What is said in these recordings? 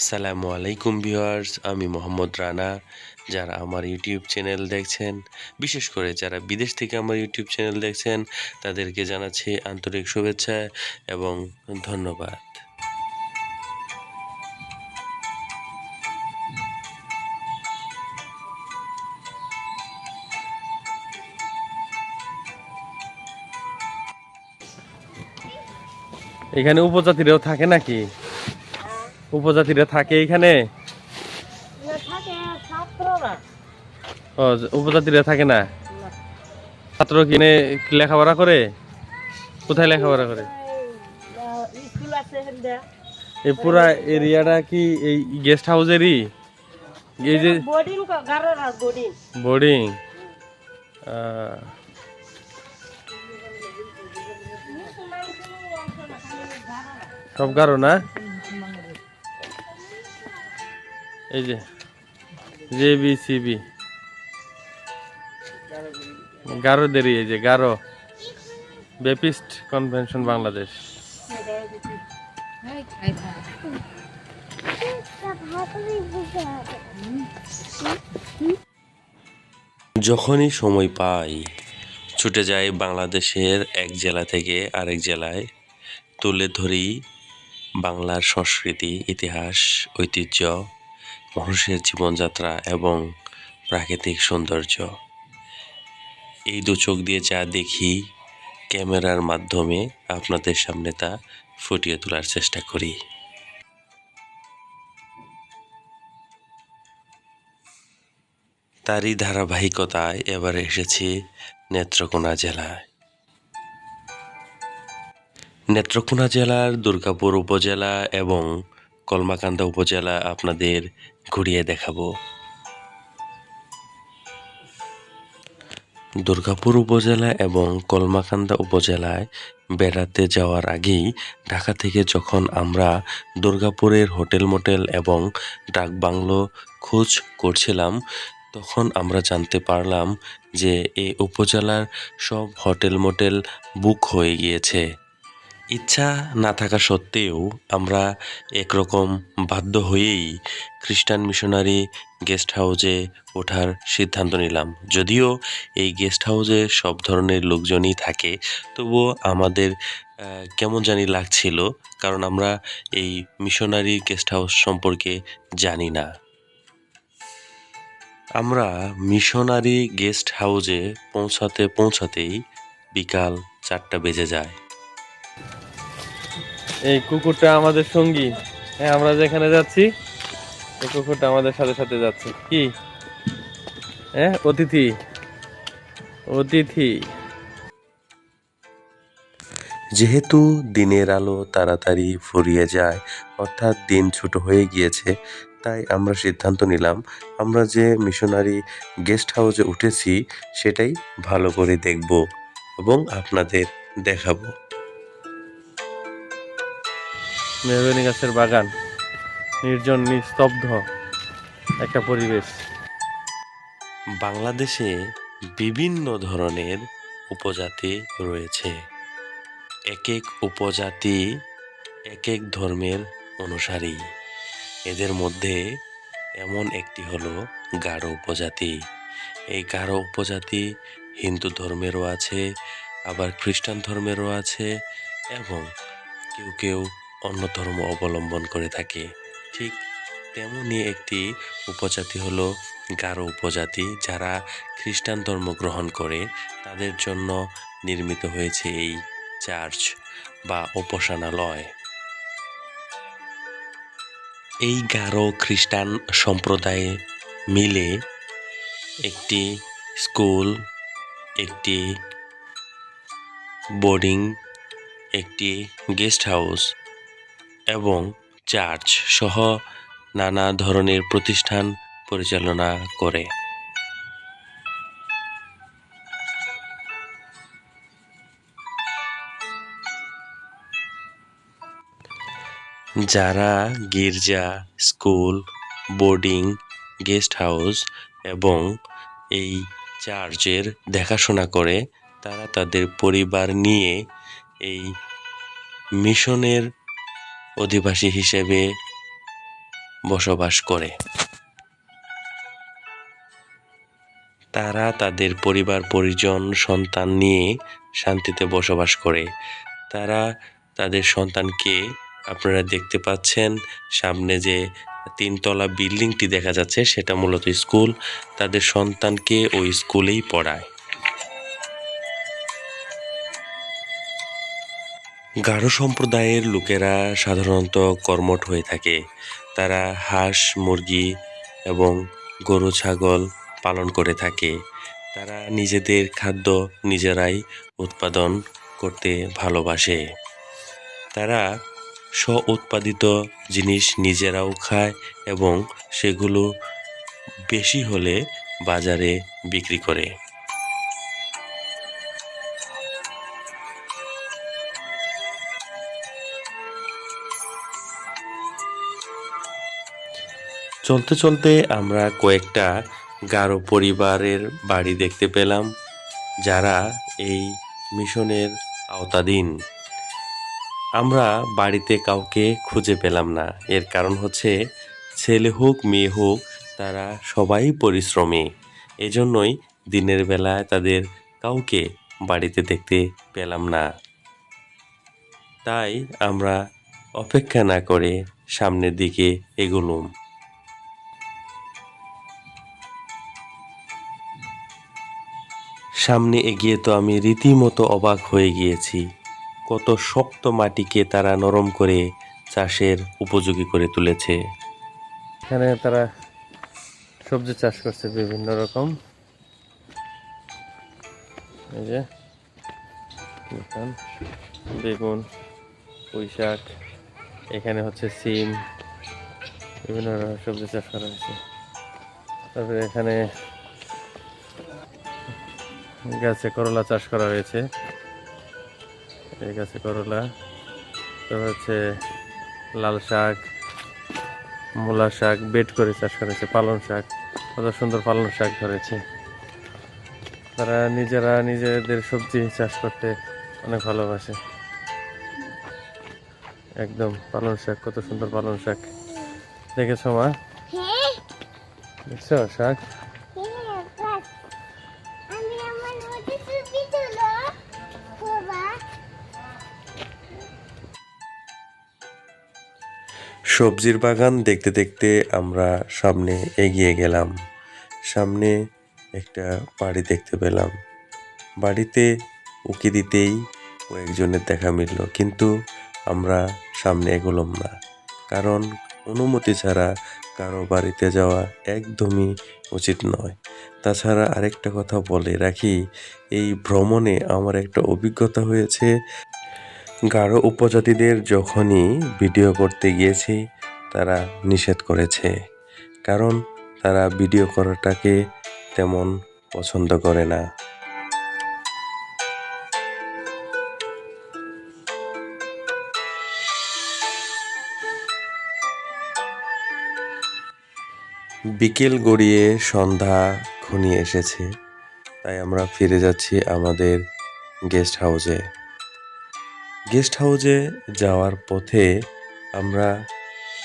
আসসালামু আলাইকুম ভিউয়ার্স, আমি মোহাম্মদ রানা। যারা আমার ইউটিউব চ্যানেল দেখছেন, বিশেষ করে যারা বিদেশ থেকে আমার ইউটিউব চ্যানেল দেখছেন, তাদেরকে জানাচ্ছি আন্তরিক শুভেচ্ছা এবং ধন্যবাদ। এখানে উপজাতিরাও থাকে নাকি? উপজাতিরা থাকে এখানে? ও উপজাতিরা থাকে না? ছাত্র কিনে লেখাপড়া করে? কোথায় লেখাপড়া করে? এই, পুরা এরিয়াটা কি এই গেস্ট হাউসেরই? এই যে বোর্ডিং সব গারো না? এই যে, জে বি সি বি। গারোদেরই এই যে গারো। বেপিস্ট কনভেনশন বাংলাদেশ। যখনই সময় পাই, ছুটে যাই বাংলাদেশের এক জেলা থেকে আরেক জেলায়, তুলে ধরি বাংলার সংস্কৃতি, ইতিহাস, ঐতিহ্য মানুষের জীবনযাত্রা এবং প্রাকৃতিক সৌন্দর্য। এই দু চোখ দিয়ে যা দেখি ক্যামেরার মাধ্যমে আপনাদের সামনে তা ফুটিয়ে তোলার চেষ্টা করি। তারই ধারাবাহিকতায় এবারে এসেছি নেত্রকোনা জেলায়। নেত্রকোনা জেলার দুর্গাপুর উপজেলা এবং কলমাকান্দা উপজেলা আপনাদের ঘুরিয়ে দেখাবো। দুর্গাপুর উপজেলা এবং কলমাকান্দা উপজেলায় বেড়াতে যাওয়ার আগেই ঢাকা থেকে যখন আমরা দুর্গাপুরের হোটেল মোটেল এবং ডাক বাংলো খোঁজ করছিলাম, তখন আমরা জানতে পারলাম যে এই উপজেলার সব হোটেল মোটেল বুক হয়ে গিয়েছে। ইচ্ছা না থাকা সত্ত্বেও আমরা একরকম বাধ্য হয়েই খ্রিস্টান মিশনারি গেস্ট হাউসে ওঠার সিদ্ধান্ত নিলাম। যদিও এই গেস্ট হাউসে সব ধরনের লোকজনই থাকে, তবুও আমাদের কেমন জানি লাগছিল, কারণ আমরা এই মিশনারি গেস্ট হাউস সম্পর্কে জানি না। আমরা মিশনারি গেস্ট হাউসে পৌঁছাতে পৌঁছাতেই বিকাল চারটা বেজে যায়। এই কুকুরটা আমাদের সঙ্গী। হ্যাঁ আমরা যেখানে যাচ্ছি, এই কুকুরটা আমাদের সাথে সাথে যাচ্ছে। কি? হ্যাঁ অতিথি। অতিথি। যেহেতু দিনের আলো তাড়াতাড়ি ফুরিয়ে যায়, অর্থাৎ দিন ছোট হয়ে গিয়েছে, তাই আমরা সিদ্ধান্ত নিলাম, আমরা যে মিশনারি গেস্ট হাউসে উঠেছি, সেটাই ভালো করে দেখব এবং আপনাদের দেখাবো। মেহগনি গাছের বাগান। নির্জন, নিস্তব্ধ একটা পরিবেশ। বাংলাদেশে বিভিন্ন ধরনের উপজাতি রয়েছে। এক এক উপজাতি এক এক ধর্মের অনুসারী। এদের মধ্যে এমন একটি হলো গাঢ় উপজাতি। এই গাঢ় উপজাতি হিন্দু ধর্মেরও আছে, আবার খ্রিস্টান ধর্মেরও আছে, এবং কেউ কেউ অন্য ধর্ম অবলম্বন করে থাকে। ঠিক তেমনই একটি উপজাতি হলো গারো উপজাতি, যারা খ্রিস্টান ধর্ম গ্রহণ করে। তাদের জন্য নির্মিত হয়েছে এই চার্চ বা উপাসনালয়। এই গারো খ্রিস্টান সম্প্রদায়ে মিলে একটি স্কুল, একটি বোর্ডিং, একটি গেস্ট হাউস এবং চার্চ সহ নানা ধরনের প্রতিষ্ঠান পরিচালনা করে। যারা গির্জা, স্কুল, বোর্ডিং, গেস্ট হাউস এবং এই চার্চের দেখাশোনা করে, তারা তাদের পরিবার নিয়ে এই মিশনের অধিবাসী হিসেবে বসবাস করে। তারা তাদের পরিবার, পরিজন, সন্তান নিয়ে শান্তিতে বসবাস করে। তারা তাদের সন্তানকে আপনারা দেখতে পাচ্ছেন সামনে যে তিনতলা বিল্ডিংটি দেখা যাচ্ছে, সেটা মূলত স্কুল। তাদের সন্তানকে ওই স্কুলেই পড়ায়। গারো সম্প্রদায়ের লোকেরা সাধারণত কর্মঠ হয়ে থাকে। তারা হাঁস, মুরগি এবং গরু, ছাগল পালন করে থাকে। তারা নিজেদের খাদ্য নিজেরাই উৎপাদন করতে ভালোবাসে। তারা স্ব উৎপাদিত জিনিস নিজেরাও খায় এবং সেগুলো বেশি হলে বাজারে বিক্রি করে। চলতে চলতে আমরা কয়েকটা গারো পরিবারের বাড়ি দেখতে পেলাম, যারা এই মিশনের আওতাধীন। আমরা বাড়িতে কাউকে খুঁজে পেলাম না। এর কারণ হচ্ছে, ছেলে হোক, মেয়ে হোক, তারা সবাই পরিশ্রমী। এজন্যই দিনের বেলায় তাদের কাউকে বাড়িতে দেখতে পেলাম না। তাই আমরা অপেক্ষা না করে সামনের দিকে এগোলুম। সামনে এগিয়ে তো আমি রীতিমতো অবাক হয়ে গিয়েছি। কত শক্ত মাটিকে তারা নরম করে চাষের উপযোগী করে তুলেছে। এখানে তারা সবজি চাষ করছে বিভিন্ন রকম। এই যে বেগুন পুঁই শাক এখানে হচ্ছে সিম, বিভিন্ন সবজি চাষ করা হয়েছে। তারপরে এখানে গাছে করলা চাষ করা হয়েছে। এই গাছে করলা তারপর হচ্ছে লাল শাক মূলা শাক বেড করে চাষ করেছে পালং শাক কত সুন্দর পালং শাক ধরেছে। তারা নিজেরা নিজেদের সবজি চাষ করতে অনেক ভালোবাসে। একদম পালং শাক কত সুন্দর পালং শাক। দেখেছ মা? দেখছ শাক? সবজির বাগান দেখতে দেখতে আমরা সামনে এগিয়ে গেলাম। সামনে একটা বাড়ি দেখতে পেলাম। বাড়িতে উকি দিতেই কয়েকজনের দেখা মিলল, কিন্তু আমরা সামনে এগোলাম না। কারণ অনুমতি ছাড়া কারও বাড়িতে যাওয়া একদমই উচিত নয়। তাছাড়া আরেকটা কথা বলে রাখি, এই ভ্রমণে আমার একটা অভিজ্ঞতা হয়েছে। গারো উপজাতিদের যখনই ভিডিও করতে গিয়েছি, তারা নিষেধ করেছে। কারণ তারা ভিডিও করাটাকে তেমন পছন্দ করে না। বিকেল গড়িয়ে সন্ধ্যা ঘনিয়ে এসেছে। তাই আমরা ফিরে যাচ্ছি আমাদের গেস্ট হাউসে। গেস্ট হাউসে যাওয়ার পথে আমরা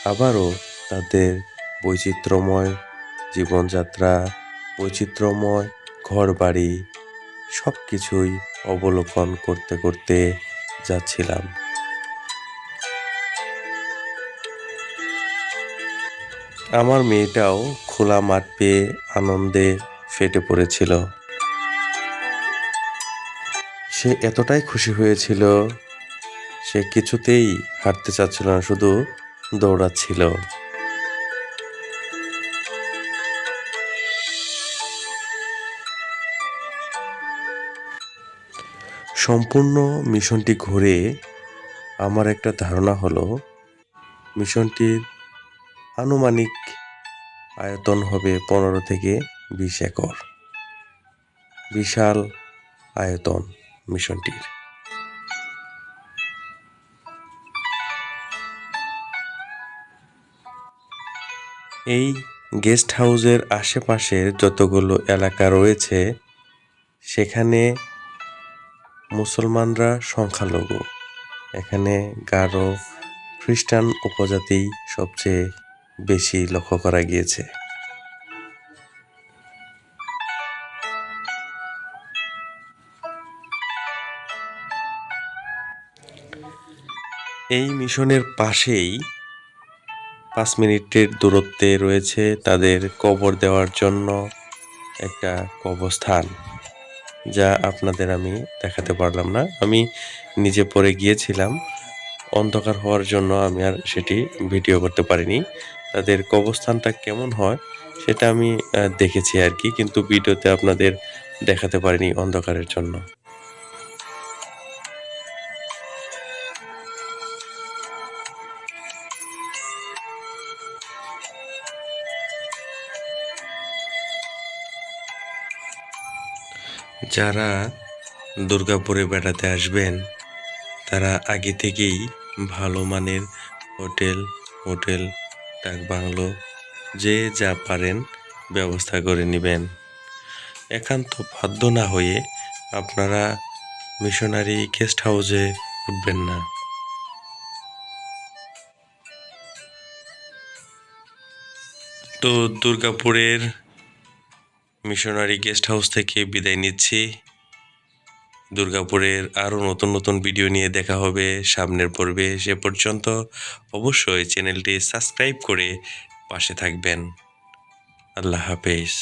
আবারও তাদের বৈচিত্র্যময় জীবনযাত্রা, বৈচিত্র্যময় ঘরবাড়ি সব কিছুই অবলোকন করতে করতে যাচ্ছিলাম। আমার মেয়েটাও খোলা মাঠ পেয়ে আনন্দে ফেটে পড়েছিল। সে এতটাই খুশি হয়েছিল সে কিছুতেই হাঁটতে চাচ্ছিল না, শুধু দৌড়াচ্ছিল। সম্পূর্ণ মিশনটি ঘুরে আমার একটা ধারণা হলো, মিশনটির আনুমানিক আয়তন হবে পনেরো থেকে বিশ একর। বিশাল আয়তন মিশনটির। এই গেস্ট হাউসের আশেপাশের যতগুলো এলাকা রয়েছে, সেখানে মুসলমানরা সংখ্যালঘু। এখানে গারো, খ্রিস্টান উপজাতি সবচেয়ে বেশি লক্ষ্য করা গিয়েছে। এই মিশনের পাশেই পাঁচ মিনিটের দূরত্বে রয়েছে তাদের কবর দেওয়ার জন্য একটা কবরস্থান, যা আপনাদের আমি দেখাতে পারলাম না। আমি নিজে পরে গিয়েছিলাম। অন্ধকার হওয়ার জন্য আমি আর সেটি ভিডিও করতে পারিনি। তাদের কবরস্থানটা কেমন হয় সেটা আমি দেখেছি আর কি, কিন্তু ভিডিওতে আপনাদের দেখাতে পারিনি অন্ধকারের জন্য। যারা দুর্গাপুরে বেড়াতে আসবেন, তারা আগে থেকেই ভালো মানের হোটেল হোটেল, ডাক বাংলো, যে যা পারেন ব্যবস্থা করে নেবেন। একান্ত বাধ্য না হয়ে আপনারা মিশনারি গেস্ট হাউসে উঠবেন না। তো দুর্গাপুরের মিশনারি গেস্ট হাউস থেকে বিদায় নিচ্ছি। দুর্গাপুরের আরও নতুন নতুন ভিডিও নিয়ে দেখা হবে সামনের পর্বে। সে পর্যন্ত অবশ্যই চ্যানেলটি সাবস্ক্রাইব করে পাশে থাকবেন। আল্লাহ হাফেজ।